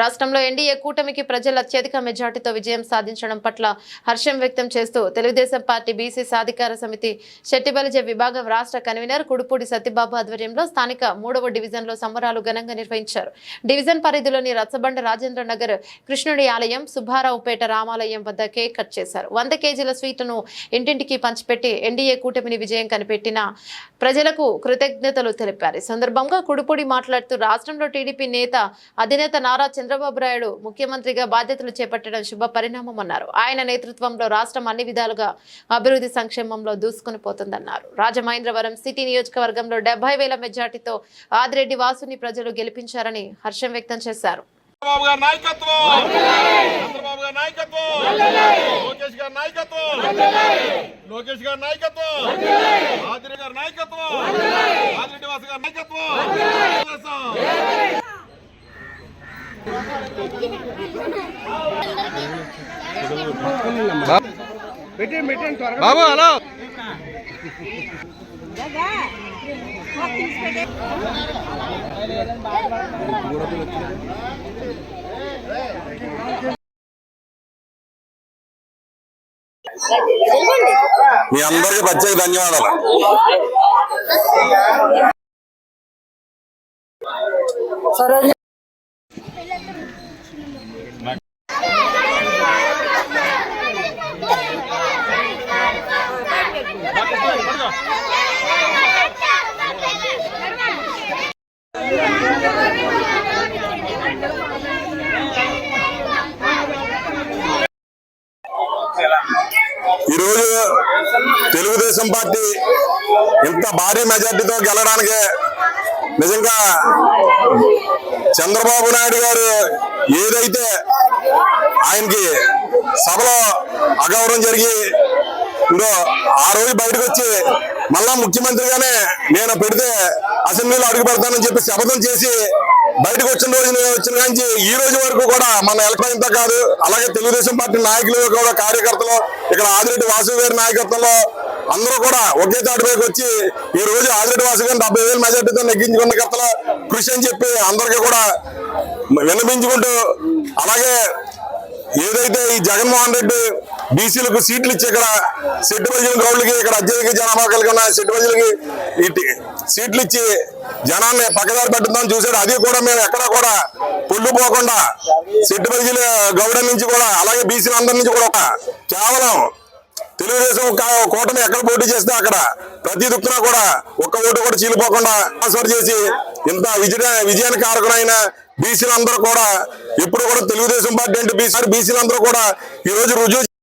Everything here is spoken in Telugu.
రాష్ట్రంలో ఎన్డీఏ కూటమికి ప్రజలు అత్యధిక మెజార్టీతో విజయం సాధించడం పట్ల హర్షం వ్యక్తం చేస్తూ తెలుగుదేశం పార్టీ బీసీ సాధికార సమితి శెట్టిబలిజ విభాగం రాష్ట్ర కన్వీనర్ కుడుపూడి సత్యబాబు ఆధ్వర్యంలో స్థానిక మూడవ డివిజన్లో సంబరాలు ఘనంగా నిర్వహించారు. డివిజన్ పరిధిలోని రచ్చబండ రాజేంద్ర నగర్ కృష్ణుడి ఆలయం సుబ్బారావుపేట రామాలయం వద్ద కేక్ కట్ చేశారు. వంద కేజీల స్వీట్ను ఇంటింటికి పంచిపెట్టి ఎన్డీఏ కూటమిని విజయం కనిపెట్టిన ప్రజలకు కృతజ్ఞతలు తెలిపారు. ఈ సందర్భంగా కుడుపూడి మాట్లాడుతూ రాష్ట్రంలో టీడీపీ నేత అధినేత నారా చంద్రబాబు నాయుడు ముఖ్యమంత్రిగా బాధ్యతలు చేపట్టడం శుభ పరిణామం అన్నారు. ఆయన నేతృత్వంలో రాష్ట్రం అన్ని విధాలుగా అభివృద్ధి సంక్షేమంలో దూసుకుని పోతుందన్నారు. రాజమహేంద్రవరం సిటీ నియోజకవర్గంలో డెబ్బై వేల మెజార్టీతో ఆదిరెడ్డి వాసుని ప్రజలు గెలిపించారని హర్షం వ్యక్తం చేశారు. చంద్రబాబు గారి నాయకత్వం! చంద్రబాబు గారి నాయకత్వం! లోకేష్ గారి నాయకత్వం! లోకేష్ గారి నాయకత్వం! ఆదిరెడ్డి గారి నాయకత్వం! ఆదిరెడ్డి వాసు గారి నాయకత్వం! బాబు హలో. మీ అందరికీ ప్రత్యేక ధన్యవాదాలు. ఈరోజు తెలుగుదేశం పార్టీ ఇంత భారీ మెజార్టీతో గెలడానికి నిజంగా చంద్రబాబు నాయుడు గారు ఏదైతే ఆయనకి సభలో అగౌరవం జరిగి ఇందో ఆ రోజు బయటకు వచ్చి మళ్ళా ముఖ్యమంత్రిగానే నేను పెడితే అసెంబ్లీలో అడుగు పెడతానని చెప్పి శపథం చేసి బయటకు వచ్చిన రోజు వచ్చిన నుంచి ఈ రోజు వరకు కూడా మన ఎలక్ట్రానిక్ కాదు అలాగే తెలుగుదేశం పార్టీ నాయకులు కూడా కార్యకర్తలు ఇక్కడ ఆదిరెడ్డి వాసు గారి నాయకత్వంలో అందరూ కూడా ఒకే తాటిపైకి వచ్చి ఈ రోజు ఆదిరెడ్డి వాసు గారిని డెబ్బై వేల మెజార్టీతో నెగ్గించుకున్న కర్తల కృషి అని చెప్పి అందరికీ కూడా విన్నపించుకుంటూ అలాగే ఏదైతే ఈ జగన్మోహన్ రెడ్డి బీసీలకు సీట్లు ఇచ్చి ఇక్కడ సెట్టు ప్రజల గౌడ్లకి ఇక్కడ అత్యధిక జనాభా కలిగిన సెట్ సెట్టు ప్రజలకి సీట్లు ఇచ్చి జనాన్ని పక్కదారి పెట్టుదాం చూశాడు అది కూడా మేము ఎక్కడ కూడా పొల్లు పోకుండా సెట్టు ప్రజల గౌడ నుంచి కూడా అలాగే బీసీల అందరి నుంచి కూడా కేవలం తెలుగుదేశం కూటమి ఎక్కడ పోటీ చేస్తే అక్కడ ప్రతి దుక్కున కూడా ఒక్క ఓటు కూడా చీలిపోకుండా ట్రాన్స్ఫర్ చేసి ఇంత విజయ విజయానికి కారకులైన బీసీలందరూ కూడా ఇప్పుడు కూడా తెలుగుదేశం పార్టీ అంటే బీసీ బీసీలందరూ కూడా ఈ రోజు రుజువు